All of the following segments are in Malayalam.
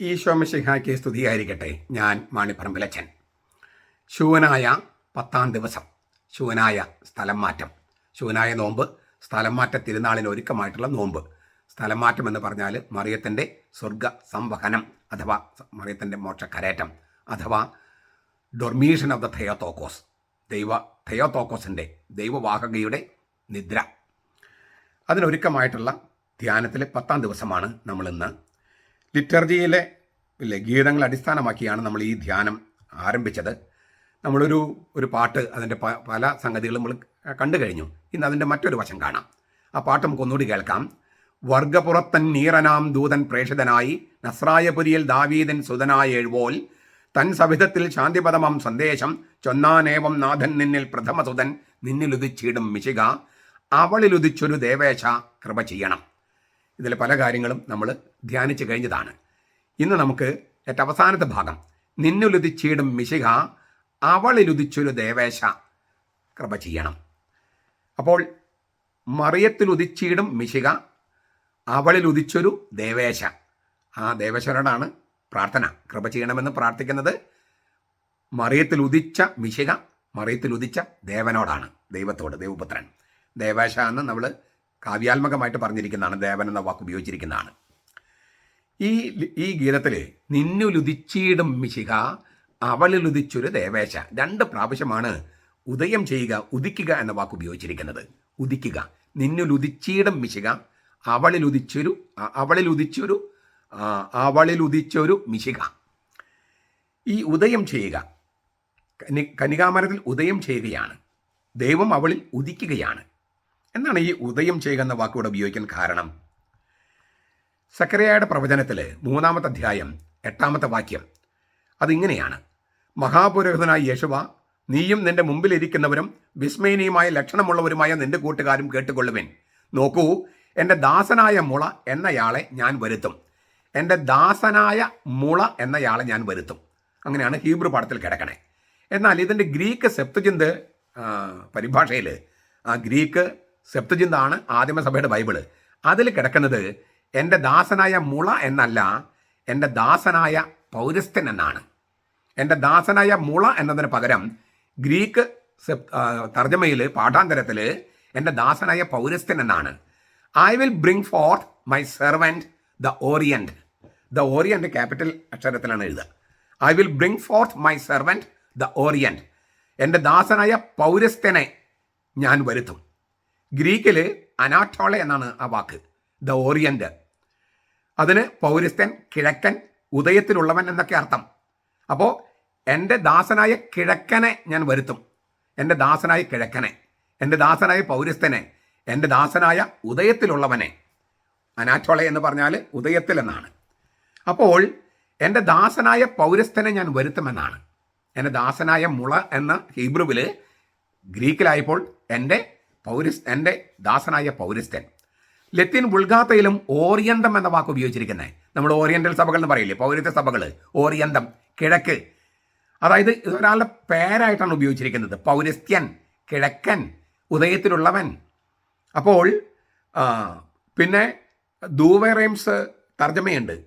ഈശോമിഷിഹായ്ക്ക് സ്തുതിയായിരിക്കട്ടെ. ഞാൻ മാണിപ്പറമ്പിലച്ചൻ. ശൂവനായ പത്താം ദിവസം ശൂവനായ സ്ഥലം മാറ്റം. ശൂവനായ നോമ്പ് സ്ഥലം മാറ്റ തിരുനാളിന് ഒരുക്കമായിട്ടുള്ള നോമ്പ്. സ്ഥലം മാറ്റം എന്ന് പറഞ്ഞാൽ മറിയത്തിന്റെ സ്വർഗ സംവഹനം അഥവാ മറിയത്തിന്റെ മോക്ഷക്കരേറ്റം അഥവാ ഡൊർമീഷൻ ഓഫ് ദ തെയോത്തോക്കോസ് ദൈവ തെയോത്തോക്കോസിന്റെ ദൈവവാഹകയുടെ നിദ്ര. അതിനൊരുക്കമായിട്ടുള്ള ധ്യാനത്തിലെ പത്താം ദിവസമാണ് നമ്മളിന്ന് ലിറ്റർജിയിലെ ഇല്ലേ ഗീതങ്ങൾ അടിസ്ഥാനമാക്കിയാണ് നമ്മൾ ഈ ധ്യാനം ആരംഭിച്ചത്. നമ്മളൊരു ഒരു പാട്ട് അതിന്റെ പല സംഗതികളും നമ്മൾ കണ്ടു കഴിഞ്ഞു. ഇന്ന് അതിന്റെ മറ്റൊരു വശം കാണാം. ആ പാട്ട് നമുക്ക് ഒന്നുകൂടി കേൾക്കാം. വർഗപുറത്തൻ നീറനാം ദൂതൻ പ്രേഷിതനായി നസ്രായപുരിയിൽ ദാവീദൻ സുതനായ എഴുവോൽ തൻ സവിധത്തിൽ ശാന്തിപദമം സന്ദേശം ചൊന്നാനേവം നാഥൻ നിന്നിൽ പ്രഥമസുതൻ നിന്നിലുദിച്ചിടും മിശിക അവളിലുദിച്ചൊരു ദേവേശ കൃപ ചെയ്യണം. ഇതിൽ പല കാര്യങ്ങളും നമ്മൾ ധ്യാനിച്ചു കഴിഞ്ഞതാണ്. ഇന്ന് നമുക്ക് ഏറ്റവും അവസാനത്തെ ഭാഗം. നിന്നുലുദിച്ചിടും മിശിക അവളിലുദിച്ചൊരു ദേവേശ കൃപ ചെയ്യണം. അപ്പോൾ മറിയത്തിലുദിച്ചിടും മിശിക അവളിലുദിച്ചൊരു ദേവേശ. ആ ദേവേശ്വരോടാണ് പ്രാർത്ഥന. കൃപ ചെയ്യണമെന്ന് പ്രാർത്ഥിക്കുന്നത് മറിയത്തിൽ ഉദിച്ച മിശിക മറിയത്തിൽ ഉദിച്ച ദേവനോടാണ് ദൈവത്തോട് ദൈവപുത്രൻ. ദേവേശ എന്ന് നമ്മൾ കാവ്യാത്മകമായിട്ട് പറഞ്ഞിരിക്കുന്നതാണ് ദേവൻ എന്ന വാക്ക് ഉപയോഗിച്ചിരിക്കുന്നതാണ്. ഈ ഈ ഗീതത്തിൽ നിന്നുലുദിച്ചിടും മിശിക അവളിലുദിച്ചൊരു ദേവേശ രണ്ട് പ്രാവശ്യമാണ് ഉദയം ചെയ്യുക ഉദിക്കുക എന്ന വാക്ക് ഉപയോഗിച്ചിരിക്കുന്നത്. ഉദിക്കുക. നിന്നുലുദിച്ചിടും മിശിക അവളിലുദിച്ചൊരു അവളിലുദിച്ചൊരു അവളിലുദിച്ചൊരു മിശിക. ഈ ഉദയം ചെയ്യുക. കനി- കനികാമരത്തിൽ ഉദയം ചെയ്യുകയാണ്. ദൈവം അവളിൽ ഉദിക്കുകയാണ്. എന്നാണ് ഈ ഉദയം ചെയ്യുക എന്ന വാക്കിവിടെ ഉപയോഗിക്കാൻ കാരണം? സക്കരയായുടെ പ്രവചനത്തിൽ മൂന്നാമത്തെ അധ്യായം എട്ടാമത്തെ വാക്യം അതിങ്ങനെയാണ്. മഹാപുരോഹിതനായ യേശുവ നീയും നിന്റെ മുമ്പിലിരിക്കുന്നവരും വിസ്മയനീയമായ ലക്ഷണമുള്ളവരുമായ നിന്റെ കൂട്ടുകാരും കേട്ടുകൊള്ളുവിൻ. നോക്കൂ എന്റെ ദാസനായ മുള എന്നയാളെ ഞാൻ വരുത്തും. എന്റെ ദാസനായ മുള എന്നയാളെ ഞാൻ വരുത്തും. അങ്ങനെയാണ് ഹീബ്രു പാഠത്തിൽ കിടക്കണേ. എന്നാൽ ഇതിന്റെ ഗ്രീക്ക് സെപ്തജിന്ത് പരിഭാഷയിൽ ആ ഗ്രീക്ക് സെപ്തുചിന്താണ് ആദിമസഭയുടെ ബൈബിൾ. അതിൽ കിടക്കുന്നത് എന്റെ ദാസനായ മുള എന്നല്ല എന്റെ ദാസനായ പൗരസ്ഥൻ എന്നാണ്. എന്റെ ദാസനായ മുള എന്നതിന് പകരം ഗ്രീക്ക് തർജമയിൽ പാഠാന്തരത്തിൽ എന്റെ ദാസനായ പൗരസ്ഥൻ എന്നാണ്. I will bring forth my servant the orient the orient capital അക്ഷരത്തിലാണ് എഴുതുക. I will bring forth my servant the orient എന്റെ ദാസനായ പൗരസ്ഥനെ ഞാൻ വരുത്തും. ഗ്രീക്കിൽ അനാട്ടോളെ എന്നാണ് ആ വാക്ക്. The orient. അതിന് പൗരസ്ഥൻ കിഴക്കൻ ഉദയത്തിലുള്ളവൻ എന്നൊക്കെ അർത്ഥം. അപ്പോൾ എന്റെ ദാസനായ കിഴക്കനെ ഞാൻ വരുത്തും. എന്റെ ദാസനായ കിഴക്കനെ. എന്റെ ദാസനായ പൗരസ്ഥനെ എന്റെ ദാസനായ ഉദയത്തിലുള്ളവനെ. അനാറ്റോള എന്ന് പറഞ്ഞാൽ ഉദയത്തിൽ എന്നാണ്. അപ്പോൾ എന്റെ ദാസനായ പൗരസ്ഥനെ ഞാൻ വരുത്തുമെന്നാണ്. എന്റെ ദാസനായ മുള എന്ന ഹീബ്രുവിൽ ഗ്രീക്കിലായപ്പോൾ എന്റെ പൗരസ് എന്റെ ദാസനായ പൗരസ്ഥൻ ലത്തീൻ ബുൾഗാത്തയിലും ഓറിയന്തം എന്ന വാക്ക് ഉപയോഗിച്ചിരിക്കുന്നത്. നമ്മൾ ഓറിയന്റൽ സഭകൾ എന്ന് പറയില്ലേ? പൗരത്യ സഭകൾ. ഓറിയന്തം. കിഴക്ക്. അതായത് ഒരാളുടെ പേരായിട്ടാണ് ഉപയോഗിച്ചിരിക്കുന്നത്. പൗരസ്ത്യൻ കിഴക്കൻ ഉദയത്തിലുള്ളവൻ. അപ്പോൾ പിന്നെ ദൂവറേംസ് തർജമയുണ്ട്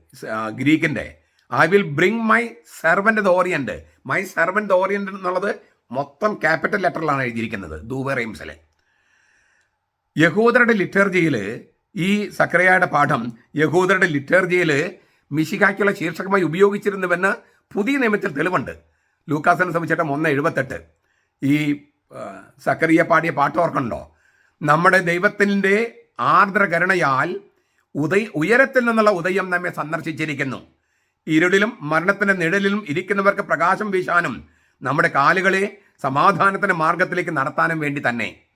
ഗ്രീക്കിന്റെ. I will bring my servant the orient. My servant the orient എന്നുള്ളത് മൊത്തം ക്യാപിറ്റൽ ലെറ്ററിലാണ് എഴുതിയിരിക്കുന്നത് ദൂവേറേംസിൽ യഹൂദരുടെ ലിറ്റർജിയിൽ ഈ സക്രയയുടെ പാഠം യഹൂദരുടെ ലിറ്റർജിയിൽ മിശിഹാക്കുള്ള ശീർഷകമായി ഉപയോഗിച്ചിരുന്നുവെന്ന് പുതിയ നിയമത്തിൽ തെളിവുണ്ട്. ലൂക്കാസനെ സംബന്ധിച്ചിട്ട് ഒന്ന് എഴുപത്തെട്ട്. ഈ സക്കറിയ പാടിയ പാട്ട് ഓർക്കണ്ടോ നമ്മുടെ ദൈവത്തിന്റെ ആർദ്രകരണയാൽ ഉദയ ഉയരത്തിൽ നിന്നുള്ള ഉദയം നമ്മെ സന്ദർശിച്ചിരിക്കുന്നു. ഇരുളിലും മരണത്തിന്റെ നിഴലിലും ഇരിക്കുന്നവർക്ക് പ്രകാശം വീശാനും നമ്മുടെ കാലുകളെ സമാധാനത്തിന്റെ മാർഗത്തിലേക്ക് നടത്താനും വേണ്ടി തന്നെ.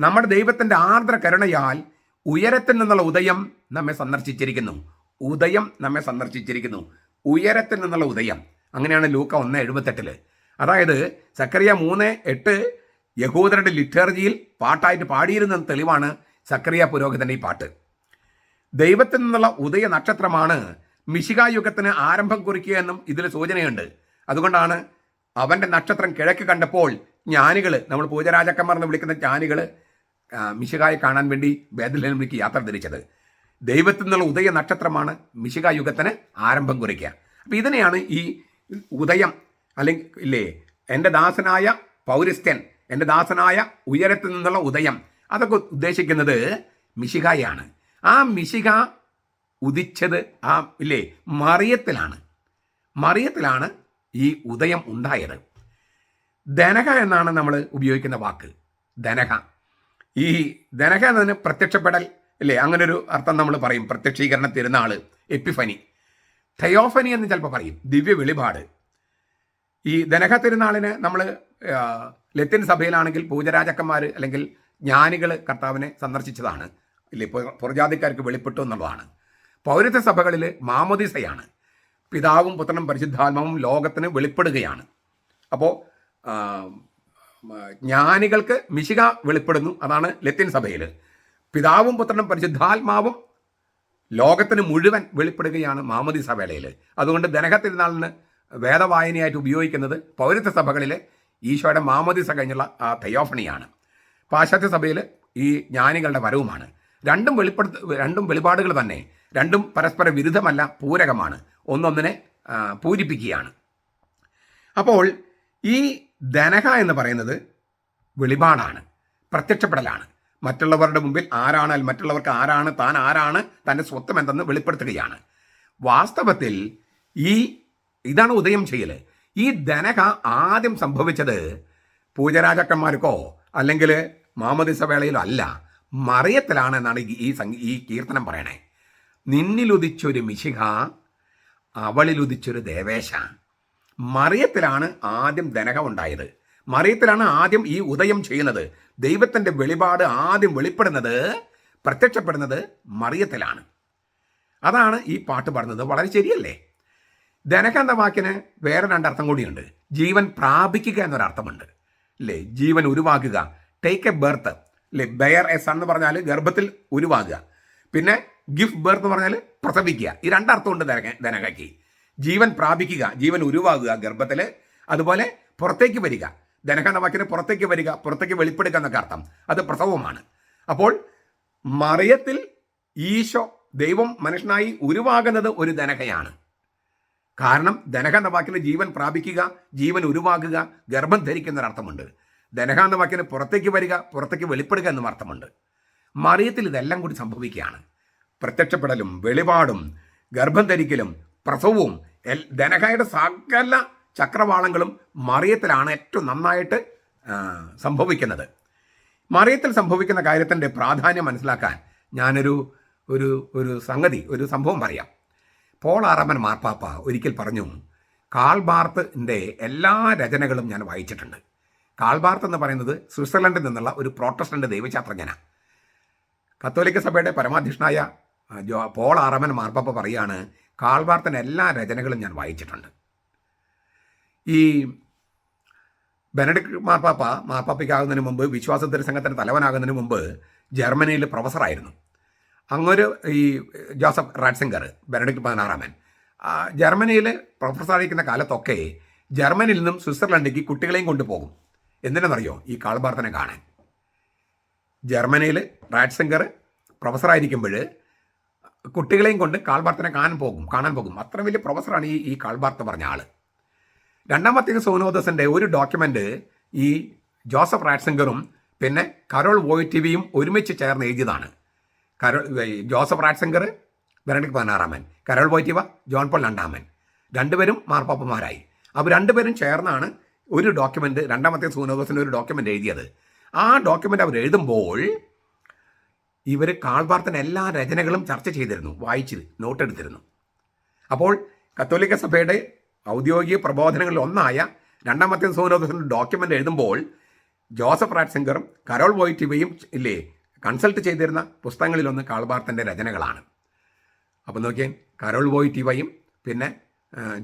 നമ്മുടെ ദൈവത്തിന്റെ ആർദ്ര കരുണയാൽ ഉയരത്തിൽ നിന്നുള്ള ഉദയം നമ്മെ സന്ദർശിച്ചിരിക്കുന്നു. ഉദയം നമ്മെ സന്ദർശിച്ചിരിക്കുന്നു. ഉയരത്തിൽ നിന്നുള്ള ഉദയം. അങ്ങനെയാണ് ലൂക്ക ഒന്ന് എഴുപത്തെട്ടിൽ. അതായത് സക്കറിയ മൂന്ന് എട്ട് യഹൂദരുടെ ലിറ്റർജിയിൽ പാട്ടായിട്ട് പാടിയിരുന്ന തെളിവാണ് സക്കറിയ പുരോഹിതന്റെ ഈ പാട്ട്. ദൈവത്തിൽ നിന്നുള്ള ഉദയ നക്ഷത്രമാണ് മിശികായുഗത്തിന് ആരംഭം കുറിക്കുക എന്നും ഇതിൽ സൂചനയുണ്ട്. അതുകൊണ്ടാണ് അവന്റെ നക്ഷത്രം കിഴക്ക് കണ്ടപ്പോൾ ജ്ഞാനികൾ നമ്മൾ പൂജരാജക്കന്മാർ എന്ന് വിളിക്കുന്ന ജ്ഞാനികൾ മിശികായെ കാണാൻ വേണ്ടി ബേദലഹേമിലേക്ക് യാത്ര തിരിച്ചത്. ദൈവത്തിൽ നിന്നുള്ള ഉദയ നക്ഷത്രമാണ് മിശിക യുഗത്തിന് ആരംഭം കുറിക്കുക. അപ്പം ഇതിനെയാണ് ഈ ഉദയം അല്ലെങ്കിൽ ഇല്ലേ എന്റെ ദാസനായ പൗരസ്ത്യൻ എന്റെ ദാസനായ ഉയരത്തിൽ നിന്നുള്ള ഉദയം അതൊക്കെ ഉദ്ദേശിക്കുന്നത് മിശികായാണ് ആ മിശിക ഉദിച്ചത് ആ ഇല്ലേ മറിയത്തിലാണ്. മറിയത്തിലാണ് ഈ ഉദയം ഉണ്ടായത്. ധനക എന്നാണ് നമ്മൾ ഉപയോഗിക്കുന്ന വാക്ക്. ധനക. ഈ ധനഹ എന്നതിന് പ്രത്യക്ഷപ്പെടൽ അല്ലേ അങ്ങനെ ഒരു അർത്ഥം നമ്മൾ പറയും. പ്രത്യക്ഷീകരണ തിരുനാൾ എപ്പിഫനി. തയോഫനി എന്ന് ചിലപ്പോൾ പറയും. ദിവ്യ വെളിപാട്. ഈ ധനക തിരുനാളിന് നമ്മൾ ലത്തിൻ സഭയിലാണെങ്കിൽ പൂജരാജക്കന്മാർ അല്ലെങ്കിൽ ജ്ഞാനികൾ കർത്താവിനെ സന്ദർശിച്ചതാണ്. ഇല്ലേ? പുറ- പുറജാതിക്കാർക്ക് വെളിപ്പെട്ടു എന്നുള്ളതാണ്. പൗരത്വ സഭകളിൽ മാമോദിസയാണ്. പിതാവും പുത്രനും പരിശുദ്ധാത്മാവും ലോകത്തിന് വെളിപ്പെടുകയാണ്. അപ്പോൾ ജ്ഞാനികൾക്ക് മിശിക വെളിപ്പെടുന്നു. അതാണ് ലത്തിൻ സഭയിൽ പിതാവും പുത്രനും പരിശുദ്ധാത്മാവും ലോകത്തിന് മുഴുവൻ വെളിപ്പെടുകയാണ് മാമതി വേളയിൽ അതുകൊണ്ട് ധനക തിരുനാളിന് വേദവായനയായിട്ട് ഉപയോഗിക്കുന്നത് പൗരത്വ സഭകളിലെ ഈശോയുടെ മാമതി സഭ കഴിഞ്ഞുള്ള ആ തയോഫണിയാണ്. പാശ്ചാത്യ സഭയിൽ ഈ ജ്ഞാനികളുടെ വരവുമാണ്. രണ്ടും വെളിപ്പെടുത്ത രണ്ടും വെളിപാടുകൾ തന്നെ രണ്ടും പരസ്പര വിരുദ്ധമല്ല പൂരകമാണ്. ഒന്നൊന്നിനെ പൂരിപ്പിക്കുകയാണ്. അപ്പോൾ ഈ ധനക എന്ന് പറയുന്നത് വെളിപാടാണ് പ്രത്യക്ഷപ്പെടലാണ്. മറ്റുള്ളവരുടെ മുമ്പിൽ ആരാണ് മറ്റുള്ളവർക്ക് ആരാണ് താൻ ആരാണ് തന്റെ സ്വത്വം എന്തെന്ന് വെളിപ്പെടുത്തുകയാണ്. വാസ്തവത്തിൽ ഈ ഇതാണ് ഉദയം ചെയ്യൽ ഈ ധനക ആദ്യം സംഭവിച്ചത് പൂജരാജാക്കന്മാർക്കോ അല്ലെങ്കിൽ മാമദിസ വേളയിലോ അല്ല മറിയത്തിലാണ് എന്നാണ് ഈ- സംഗീ ഈ കീർത്തനം പറയണേ. നിന്നിലുദിച്ചൊരു മിശിക അവളിലുദിച്ചൊരു ദേവേശ. മറിയത്തിലാണ് ആദ്യം ധനകം ഉണ്ടായത് മറിയത്തിലാണ് ആദ്യം ഈ ഉദയം ചെയ്യുന്നത്. ദൈവത്തിന്റെ വെളിപാട് ആദ്യം വെളിപ്പെടുന്നത് പ്രത്യക്ഷപ്പെടുന്നത് മറിയത്തിലാണ്. അതാണ് ഈ പാട്ട് പറഞ്ഞത് വളരെ ശരിയല്ലേ? ധനക എന്ന വാക്കിന് വേറെ രണ്ടർത്ഥം കൂടിയുണ്ട്. ജീവൻ പ്രാപിക്കുക എന്നൊരർത്ഥമുണ്ട്. അല്ലേ ജീവൻ ഉരുവാക്കുക ടേക്ക് എ ബർത്ത് അല്ലേ ബെയർ എ സൺ എന്ന് പറഞ്ഞാൽ ഗർഭത്തിൽ ഉരുവാകുക. പിന്നെ ഗിഫ്റ്റ് ബർത്ത് എന്ന് പറഞ്ഞാൽ പ്രസവിക്കുക. ഈ രണ്ടർത്ഥമുണ്ട് ധനക ധനകയ്ക്ക് ജീവൻ പ്രാപിക്കുക ജീവൻ ഉരുവാകുക ഗർഭത്തിൽ അതുപോലെ പുറത്തേക്ക് വരിക. ധനക എന്ന വാക്കിന് പുറത്തേക്ക് വരിക പുറത്തേക്ക് വെളിപ്പെടുക എന്നൊക്കെ അർത്ഥം. അത് പ്രസവമാണ് അപ്പോൾ മറിയത്തിൽ ഈശോ ദൈവം മനുഷ്യനായി ഉരുവാകുന്നത് ഒരു ധനകയാണ് കാരണം ധനക എന്ന വാക്കിന് ജീവൻ പ്രാപിക്കുക ജീവൻ ഉരുവാകുക ഗർഭം ധരിക്കുന്ന അർത്ഥമുണ്ട് ധനക എന്ന വാക്കിന് പുറത്തേക്ക് വരിക പുറത്തേക്ക് വെളിപ്പെടുക എന്നും അർത്ഥമുണ്ട്. മറിയത്തിൽ ഇതെല്ലാം കൂടി സംഭവിക്കുകയാണ്. പ്രത്യക്ഷപ്പെടലും വെളിപാടും ഗർഭം ധരിക്കലും പ്രസവവും ധനകയുടെ സകല ചക്രവാളങ്ങളും മറിയത്തിലാണ് ഏറ്റവും നന്നായിട്ട് സംഭവിക്കുന്നത്. മറിയത്തിൽ സംഭവിക്കുന്ന കാര്യത്തിന്റെ പ്രാധാന്യം മനസ്സിലാക്കാൻ ഞാനൊരു ഒരു ഒരു സംഗതി ഒരു സംഭവം പറയാം. പോൾ ആറാമൻ മാർപ്പാപ്പ ഒരിക്കൽ പറഞ്ഞു കാൾബാർത്തിന്റെ എല്ലാ രചനകളും ഞാൻ വായിച്ചിട്ടുണ്ട്. കാൾബാർത്ത് എന്ന് പറയുന്നത് സ്വിറ്റ്സർലൻഡിൽ നിന്നുള്ള ഒരു പ്രോട്ടസ്റ്റന്റ് ദൈവശാസ്ത്രജ്ഞനാണ് കത്തോലിക്ക സഭയുടെ പരമാധ്യക്ഷനായ പോൾ ആറാമൻ മാർപ്പാപ്പ പറയാണ് കാൾബാർത്തിന്റെ എല്ലാ രചനകളും ഞാൻ വായിച്ചിട്ടുണ്ട്. ഈ ബെനഡിക്ട് മാർപ്പാപ്പ മാർപ്പാപ്പയ്ക്കാകുന്നതിന് മുമ്പ് വിശ്വാസ സംഘത്തിന്റെ തലവനാകുന്നതിന് മുമ്പ് ജർമ്മനിയിൽ പ്രൊഫസറായിരുന്നു. അങ്ങൊരു ഈ ജോസഫ് റാഡ്സിംഗർ ബെനഡിക്ട് പതിനാറാമൻ ജർമ്മനിയിൽ പ്രൊഫസറായിരിക്കുന്ന കാലത്തൊക്കെ ജർമ്മനിയിൽ നിന്നും സ്വിറ്റ്സർലൻഡിലേക്ക് കുട്ടികളെയും കൊണ്ടുപോകും. എന്തിനെന്നറിയോ? ഈ കാൾബാർത്തനെ കാണാൻ. ജർമ്മനിയിൽ റാഡ്സിംഗർ പ്രൊഫസറായിരിക്കുമ്പോൾ കുട്ടികളെയും കൊണ്ട് കാൾബാർത്തനെ കാണാൻ പോകും കാണാൻ പോകും. അത്ര വലിയ പ്രൊഫസറാണ് ഈ ഈ കാൾബാർത്ത് പറഞ്ഞ ആൾ രണ്ടാമത്തെ സോനോദസിന്റെ ഒരു ഡോക്യുമെന്റ് ഈ ജോസഫ് റാറ്റ്സിംഗറും പിന്നെ കരോൾ വോയിറ്റിവിയും ഒരുമിച്ച് ചേർന്ന് എഴുതിയതാണ്. കരോൾ ജോസഫ് റാറ്റ്സിംഗർ ബെനഡിക് പതിനാറാമൻ. കരോൾ വോയിറ്റിവ ജോൺ പോൾ രണ്ടാമൻ. രണ്ടുപേരും മാർപ്പാപ്പന്മാരായി. അവർ രണ്ടുപേരും ചേർന്നാണ് ഒരു ഡോക്യുമെന്റ് രണ്ടാമത്തെ സൂനോദസിന്റെ ഒരു ഡോക്യുമെന്റ് എഴുതിയത്. ആ ഡോക്യുമെന്റ് അവർ എഴുതുമ്പോൾ ഇവർ കാൾവാർത്തൻ എല്ലാ രചനകളും ചർച്ച ചെയ്തിരുന്നു വായിച്ച് നോട്ടെടുത്തിരുന്നു. അപ്പോൾ കത്തോലിക്ക സഭയുടെ ഔദ്യോഗിക പ്രബോധനങ്ങളിൽ ഒന്നായ രണ്ടാമത്തെ സോനോദസിന്റെ ഡോക്യുമെന്റ് എഴുതുമ്പോൾ ജോസഫ് റാറ്റ്സിംഗറും കരോൾ വോയിറ്റിവയും ഇല്ലേ കൺസൾട്ട് ചെയ്തിരുന്ന പുസ്തകങ്ങളിലൊന്ന് കാൾബാർത്തിന്റെ രചനകളാണ്. അപ്പോൾ നോക്കിയാൽ കരോൾ വോയിറ്റിവയും പിന്നെ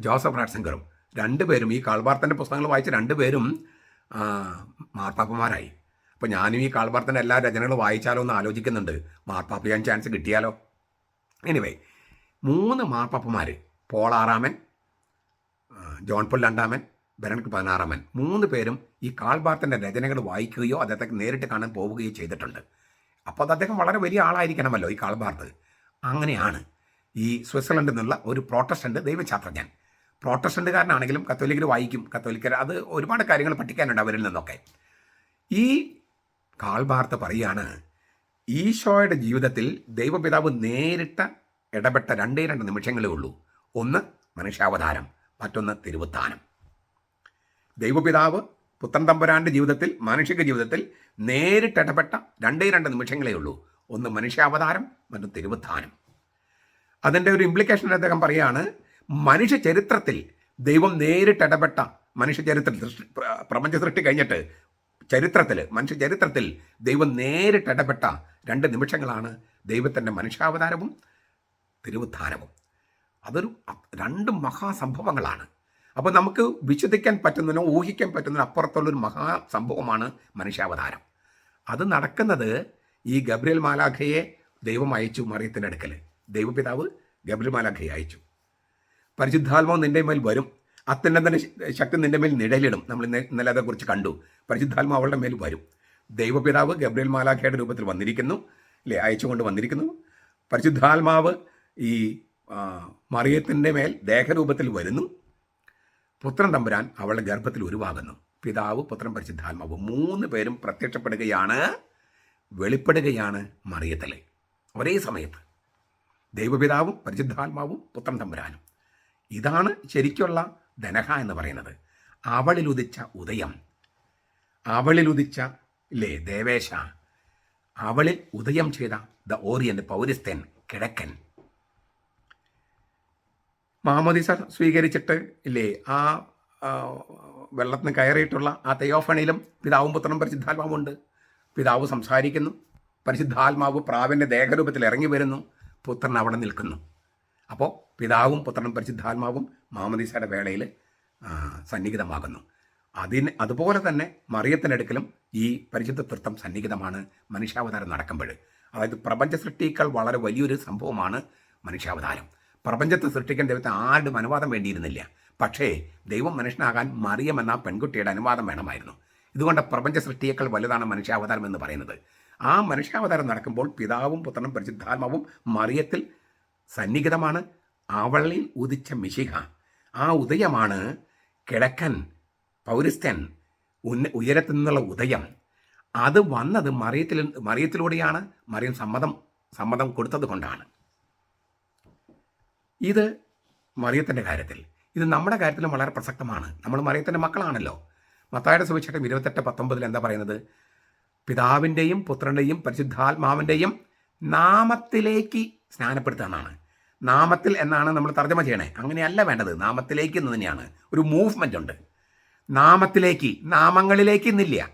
ജോസഫ് റാറ്റ്സിംഗറും രണ്ടുപേരും ഈ കാൾബാർത്തിന്റെ പുസ്തകങ്ങൾ വായിച്ച രണ്ടുപേരും മാർത്താപ്പന്മാരായി. അപ്പോൾ ഞാനും ഈ കാൾബാർത്തിന്റെ എല്ലാ രചനകളും വായിച്ചാലോ എന്ന് ആലോചിക്കുന്നുണ്ട്. മാർപ്പാപ്പ് ചെയ്യാൻ ചാൻസ് കിട്ടിയാലോ? എനിവേ മൂന്ന് മാർപ്പാപ്പമാർ പോൾ ആറാമൻ ജോൺ പോൾ രണ്ടാമൻ ബെനഡിക്ട് പതിനാറാമൻ. മൂന്ന് പേരും ഈ കാൾബാർത്തിന്റെ രചനകൾ വായിക്കുകയോ അദ്ദേഹത്തെ നേരിട്ട് കാണാൻ പോവുകയോ ചെയ്തിട്ടുണ്ട്. അപ്പോൾ അത് അദ്ദേഹം വളരെ വലിയ ആളായിരിക്കണമല്ലോ ഈ കാൾബാർത്ത്. അങ്ങനെയാണ് ഈ സ്വിറ്റ്സർലൻഡിൽ നിന്നുള്ള ഒരു പ്രോട്ടസ്റ്റന്റ് ദൈവശാസ്ത്രജ്ഞൻ. പ്രോട്ടസ്റ്റന്റുകാരനാണെങ്കിലും കത്തോലിക്കർ വായിക്കും. കത്തോലിക്കർ അത് ഒരുപാട് കാര്യങ്ങൾ പഠിക്കാനുണ്ട് അവരിൽ നിന്നൊക്കെ. ഈ കാൾബാർത്ത പറയാണ് ഈശോയുടെ ജീവിതത്തിൽ ദൈവപിതാവ് നേരിട്ട ഇടപെട്ട രണ്ടേ രണ്ട് നിമിഷങ്ങളേ ഉള്ളൂ. ഒന്ന് മനുഷ്യാവതാരം മറ്റൊന്ന് തിരുവുത്താനം. ദൈവപിതാവ് പുത്രൻ തമ്പുരാന്റെ ജീവിതത്തിൽ മാനുഷിക ജീവിതത്തിൽ നേരിട്ട് ഇടപെട്ട രണ്ടേ രണ്ട് നിമിഷങ്ങളേ ഉള്ളൂ. ഒന്ന് മനുഷ്യാവതാരം മറ്റൊന്ന് തിരുവുത്താനം. അതിന്റെ ഒരു ഇംപ്ലിക്കേഷൻ അദ്ദേഹം പറയാണ് മനുഷ്യ ചരിത്രത്തിൽ ദൈവം നേരിട്ട് ഇടപെട്ട മനുഷ്യ സൃഷ്ടി- പ്രപഞ്ച സൃഷ്ടി കഴിഞ്ഞിട്ട് ചരിത്രത്തിൽ മനുഷ്യ ചരിത്രത്തിൽ ദൈവം നേരിട്ട് ഇടപെട്ട രണ്ട് നിമിഷങ്ങളാണ് ദൈവത്തിന്റെ മനുഷ്യാവതാരവും തിരുവുദ്ധാനവും അതൊരു രണ്ട് മഹാസംഭവങ്ങളാണ്. അപ്പോൾ നമുക്ക് വിശ്വസിക്കാൻ പറ്റുന്നതിനോ ഊഹിക്കാൻ പറ്റുന്നതിനോ അപ്പുറത്തുള്ളൊരു മഹാസംഭവമാണ് മനുഷ്യാവതാരം. അത് നടക്കുന്നത് ഈ ഗബ്രിയൽ മാലാഖയെ ദൈവം അയച്ചു മറിയത്തിന്റെ അടുക്കൽ ദൈവപിതാവ് ഗബ്രിയൽ മാലാഖയെ അയച്ചു. പരിശുദ്ധാത്മാവ് നിന്റെ മേൽ വരും. അത്യുന്നതന്റെ ശക്തി നിന്റെ മേൽ നിഴലിടും. നമ്മൾ ഇന്ന് ഇന്നലെ അതേക്കുറിച്ച് കണ്ടു. പരിശുദ്ധാത്മാവ് അവളുടെ മേൽ വരും. ദൈവപിതാവ് ഗബ്രിയൽ മാലാഖയുടെ രൂപത്തിൽ വന്നിരിക്കുന്നു. അല്ലേ? അയച്ചുകൊണ്ട് വന്നിരിക്കുന്നു. പരിശുദ്ധാത്മാവ് ഈ മറിയത്തിന്റെ മേൽ ദേഹരൂപത്തിൽ വരുന്നു. പുത്രൻ തമ്പുരാൻ അവളുടെ ഗർഭത്തിൽ ഉരുവാകുന്നു. പിതാവ് പുത്രൻ പരിശുദ്ധാത്മാവ് മൂന്ന് പേരും പ്രത്യക്ഷപ്പെടുകയാണ് വെളിപ്പെടുകയാണ് മറിയത്തിൽ ഒരേ സമയത്ത് ദൈവപിതാവും പരിശുദ്ധാത്മാവും പുത്രൻ തമ്പുരാനും. ഇതാണ് ശരിക്കുള്ള ധനഹ എന്ന് പറയുന്നത്. അവളിൽ ഉദിച്ച ഉദയം. അവളിൽ ഉദിച്ച ഇല്ലേ ദേവേശ. അവളിൽ ഉദയം ചെയ്ത ദ ഓറിയൻ പൗരസ്ത്യൻ കിഴക്കൻ. മാമോദിസ സ്വീകരിച്ചിട്ട് ഇല്ലേ ആ ആ, വെള്ളത്തിന് കയറിയിട്ടുള്ള ആ തെയോഫണിയിലും പിതാവും പുത്രനും പരിശുദ്ധാത്മാവുണ്ട് പിതാവ് സംസാരിക്കുന്നു. പരിശുദ്ധാത്മാവ് പ്രാവിന്റെ ദേഹരൂപത്തിൽ ഇറങ്ങി വരുന്നു. പുത്രൻ അവിടെ നിൽക്കുന്നു. അപ്പോൾ പിതാവും പുത്രനും പരിശുദ്ധാത്മാവും മാമദീസയുടെ വേളയിൽ സന്നിഹിതമാകുന്നു. അതിന് അതുപോലെ തന്നെ മറിയത്തിനടുക്കലും ഈ പരിശുദ്ധ തൃത്വം സന്നിഹിതമാണ് മനുഷ്യാവതാരം നടക്കുമ്പോൾ. അതായത് പ്രപഞ്ച സൃഷ്ടിയേക്കാൾ വളരെ വലിയൊരു സംഭവമാണ് മനുഷ്യാവതാരം. പ്രപഞ്ചത്തെ സൃഷ്ടിക്കാൻ ദൈവത്തെ ആരുടെയും അനുവാദം വേണ്ടിയിരുന്നില്ല. പക്ഷേ ദൈവം മനുഷ്യനാകാൻ മറിയം എന്ന പെൺകുട്ടിയുടെ അനുവാദം വേണമായിരുന്നു. ഇതുകൊണ്ട് പ്രപഞ്ച സൃഷ്ടിയേക്കാൾ വലുതാണ് മനുഷ്യാവതാരം എന്ന് പറയുന്നത്. ആ മനുഷ്യാവതാരം നടക്കുമ്പോൾ പിതാവും പുത്രനും പരിശുദ്ധാത്മാവും മറിയത്തിൽ സന്നിഹിതമാണ്. അവളിൽ ഉദിച്ച മിശിക ആ ഉദയമാണ് കിഴക്കൻ പൗരസ്ത്യൻ ഉന്ന ഉയരത്തു നിന്നുള്ള ഉദയം. അത് വന്നത് മറിയത്തിൽ മറിയത്തിലൂടെയാണ്. മറിയം സമ്മതം സമ്മതം കൊടുത്തത് കൊണ്ടാണ് ഇത് മറിയത്തിന്റെ കാര്യത്തിൽ. ഇത് നമ്മുടെ കാര്യത്തിലും വളരെ പ്രസക്തമാണ്. നമ്മൾ മറിയത്തിന്റെ മക്കളാണല്ലോ. മത്തായുടെ സുവിശേഷം ഇരുപത്തെട്ട് പത്തൊമ്പതിൽ എന്താ പറയുന്നത്? പിതാവിന്റെയും പുത്രന്റെയും പരിശുദ്ധാത്മാവിന്റെയും നാമത്തിലേക്ക് സ്നാനപ്പെടുത്തുന്നതാണ് നാമത്തിൽ എന്നാണ് നമ്മൾ തർജമ ചെയ്യണേ. അങ്ങനെയല്ല വേണ്ടത്. നാമത്തിലേക്ക് എന്ന് തന്നെയാണ് ഒരു മൂവ്മെന്റ് ഉണ്ട്. നാമത്തിലേക്ക് നാമങ്ങളിലേക്ക് എന്നില്ല.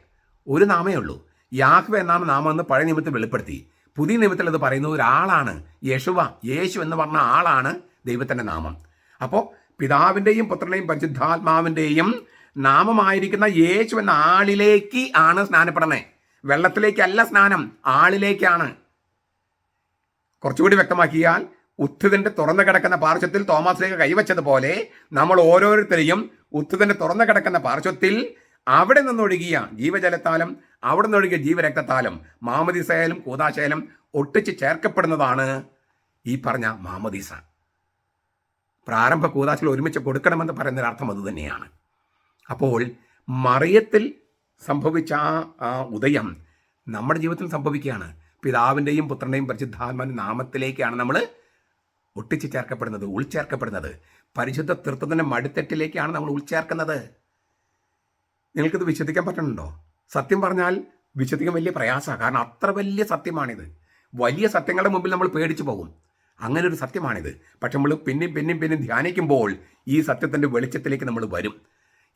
ഒരു നാമേ ഉള്ളൂ. യാഹ്വ എന്നാണ് നാമം എന്ന് പഴയ നിയമത്തിൽ വെളിപ്പെടുത്തി. പുതിയ നിയമത്തിൽ അത് പറയുന്ന ഒരാളാണ് യേശുവ. യേശു എന്ന് പറഞ്ഞ ആളാണ് ദൈവത്തിന്റെ നാമം. അപ്പോൾ പിതാവിന്റെയും പുത്രന്റെയും പരിശുദ്ധാത്മാവിന്റെയും നാമമായിരിക്കുന്ന യേശു എന്ന ആളിലേക്ക് ആണ് സ്നാനപ്പെടണേ. വെള്ളത്തിലേക്കല്ല സ്നാനം ആളിലേക്കാണ്. കുറച്ചുകൂടി വ്യക്തമാക്കിയാൽ ഉത്ഥിതന്റെ തുറന്നു കിടക്കുന്ന പാർശ്വത്തിൽ തോമസ് ലേഖ കൈവച്ചതുപോലെ നമ്മൾ ഓരോരുത്തരെയും ഉത്ഥിതന്റെ തുറന്നു കിടക്കുന്ന പാർശ്വത്തിൽ അവിടെ നിന്നൊഴുകിയ ജീവജലത്താലും അവിടെ നിന്നൊഴുകിയ ജീവരക്തത്താലും മാമദിസയാലും കൂതാശയാലും ഒട്ടിച്ച് ചേർക്കപ്പെടുന്നതാണ് ഈ പറഞ്ഞ മാമതിസ പ്രാരംഭ കൂതാശയിൽ ഒരുമിച്ച് കൊടുക്കണമെന്ന് പറയുന്നൊരു അർത്ഥം അത് തന്നെയാണ്. അപ്പോൾ മറിയത്തിൽ സംഭവിച്ച ആ ആ ഉദയം നമ്മുടെ ജീവിതത്തിൽ സംഭവിക്കുകയാണ്. പിതാവിന്റെയും പുത്രന്റെയും പരിശുദ്ധാത്മാവിന്റെ നാമത്തിലേക്കാണ് നമ്മൾ ഒട്ടിച്ച് ചേർക്കപ്പെടുന്നത് ഉൾച്ചേർക്കപ്പെടുന്നത്. പരിശുദ്ധ തൃത്വത്തിന്റെ മടിത്തട്ടിലേക്കാണ് നമ്മൾ ഉൾച്ചേർക്കുന്നത്. നിങ്ങൾക്കിത് വിശ്വസിക്കാൻ പറ്റുന്നുണ്ടോ സത്യം പറഞ്ഞാൽ വിശ്വസിക്കാൻ വലിയ പ്രയാസമാണ്. കാരണം അത്ര വലിയ സത്യമാണിത്. വലിയ സത്യങ്ങളുടെ മുമ്പിൽ നമ്മൾ പേടിച്ചു പോകും. അങ്ങനെ ഒരു സത്യമാണിത്. പക്ഷെ നമ്മൾ പിന്നെയും പിന്നെയും പിന്നെയും ധ്യാനിക്കുമ്പോൾ ഈ സത്യത്തിന്റെ വെളിച്ചത്തിലേക്ക് നമ്മൾ വരും.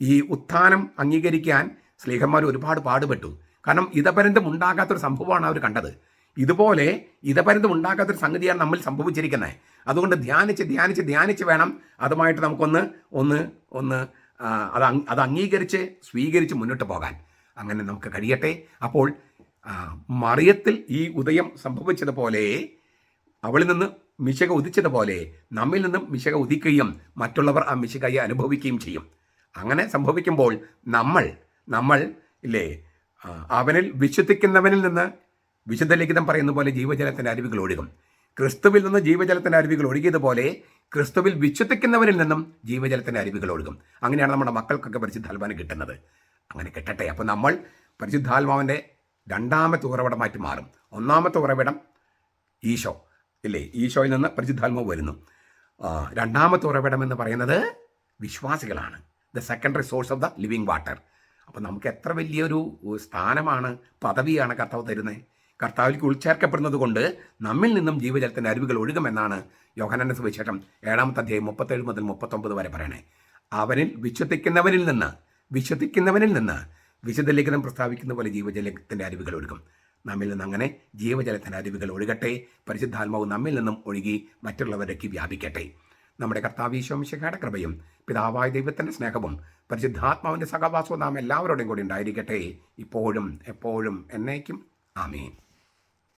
ഈ ഉത്ഥാനം അംഗീകരിക്കാൻ സ്ലീഹന്മാർ ഒരുപാട് പാടുപെട്ടു. കാരണം ഇതപര്യന്തം ഉണ്ടാകാത്തൊരു സംഭവമാണ് അവർ കണ്ടത്. ഇതുപോലെ ഇതപര്യന്തം ഉണ്ടാകാത്തൊരു സംഗതിയാണ് നമ്മൾ സംഭവിച്ചിരിക്കുന്നത്. അതുകൊണ്ട് ധ്യാനിച്ച് ധ്യാനിച്ച് ധ്യാനിച്ച് വേണം അതുമായിട്ട് നമുക്കൊന്ന് ഒന്ന് ഒന്ന് അത് അത് അംഗീകരിച്ച് സ്വീകരിച്ച് മുന്നോട്ട് പോകാൻ. അങ്ങനെ നമുക്ക് കഴിയട്ടെ. അപ്പോൾ മറിയത്തിൽ ഈ ഉദയം സംഭവിച്ചതുപോലെ അവളിൽ നിന്ന് മിശക ഉദിച്ചതുപോലെ നമ്മിൽ നിന്നും മിശക ഉദിക്കുകയും മറ്റുള്ളവർ ആ മിശകയെ അനുഭവിക്കുകയും ചെയ്യും. അങ്ങനെ സംഭവിക്കുമ്പോൾ നമ്മൾ നമ്മൾ ഇല്ലേ അവനിൽ വിശ്വസിക്കുന്നവനിൽ നിന്ന് വിശുദ്ധ ലിഖിതം പറയുന്ന പോലെ ജീവജലത്തിന്റെ അരുവികൾ ഒഴുകും. ക്രിസ്തുവിൽ നിന്ന് ജീവജലത്തിന്റെ അരുവികൾ ഒഴുകിയതുപോലെ ക്രിസ്തുവിൽ വിശ്വസിക്കുന്നവരിൽ നിന്നും ജീവജലത്തിന്റെ അരുവികൾ ഒഴുകും. അങ്ങനെയാണ് നമ്മുടെ മക്കൾക്കൊക്കെ പരിശുദ്ധാത്മാവിന് കിട്ടുന്നത്. അങ്ങനെ കിട്ടട്ടെ. അപ്പോൾ നമ്മൾ പരിശുദ്ധാത്മാവിന്റെ രണ്ടാമത്തെ ഉറവിടമായിട്ട് മാറും. ഒന്നാമത്തെ ഉറവിടം ഈശോ. ഇല്ലേ? ഈശോയിൽ നിന്ന് പരിശുദ്ധാത്മാവ് വരുന്നു. രണ്ടാമത്തെ ഉറവിടം എന്ന് പറയുന്നത് വിശ്വാസികളാണ്. The secondary source of the living water അപ്പോൾ നമുക്ക് എത്ര വലിയൊരു സ്ഥാനമാണ് പദവിയാണ് കർത്താവ് തരുന്നത്? കർത്താവിലേക്ക് ഉൾച്ചേർക്കപ്പെടുന്നത് കൊണ്ട് നമ്മിൽ നിന്നും ജീവജലത്തിന്റെ അരുവികൾ ഒഴുകുമെന്നാണ് യോഹനന്റെ സുവിശേഷം ഏഴാമത്തെ അധ്യായം മുപ്പത്തേഴ് മുതൽ മുപ്പത്തൊമ്പത് വരെ പറയണേ. അവനിൽ വിശ്വസിക്കുന്നവനിൽ നിന്ന് വിശ്വസിക്കുന്നവനിൽ നിന്ന് വിശുദ്ധ പ്രസ്താവിക്കുന്ന പോലെ ജീവജലത്തിന്റെ അരുവികൾ ഒഴുകും. നമ്മിൽ നിന്ന് അങ്ങനെ ജീവജലത്തിന്റെ അരുവികൾ ഒഴുകട്ടെ പരിശുദ്ധാത്മാവ് നമ്മിൽ നിന്നും ഒഴുകി മറ്റുള്ളവരേക്ക് വ്യാപിക്കട്ടെ. നമ്മുടെ കർത്താവീശോമിശയുടെ കൃപയും പിതാവായ ദൈവത്തിന്റെ സ്നേഹവും പരിശുദ്ധാത്മാവിന്റെ സഹവാസവും നാം എല്ലാവരോടും കൂടി ഉണ്ടായിരിക്കട്ടെ. ഇപ്പോഴും എപ്പോഴും എന്നേക്കും. ആമേൻ.